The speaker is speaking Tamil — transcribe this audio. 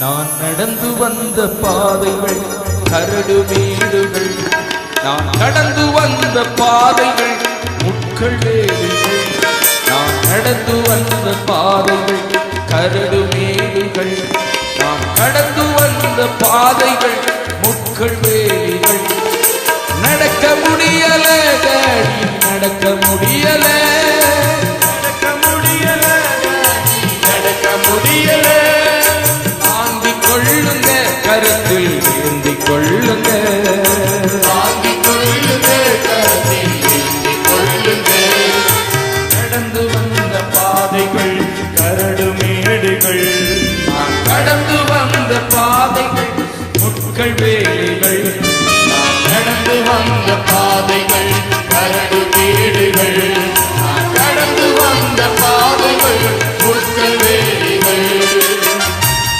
நான் நடந்து வந்த பாதைகள் கரடு வீடுகள் நான் நடந்து வந்த பாதைகள் முட்கள் வேடுகள் நான் நடந்து வந்த பாதைகள் கரடு மேடுகள். நான் கடந்து வந்த பாதைகள் முட்கள் வேலிகள் நடக்க முடியல டாடி நடக்க முடியல. நடக்க முடியல நடக்க முடியல. கொள்ளுங்க நடந்து வந்த பாதைகள் கரடு மேடுகள் கடந்து வந்த பாதைகள் முட்கள் வந்த பாதைகள் கரடு மேடுகள்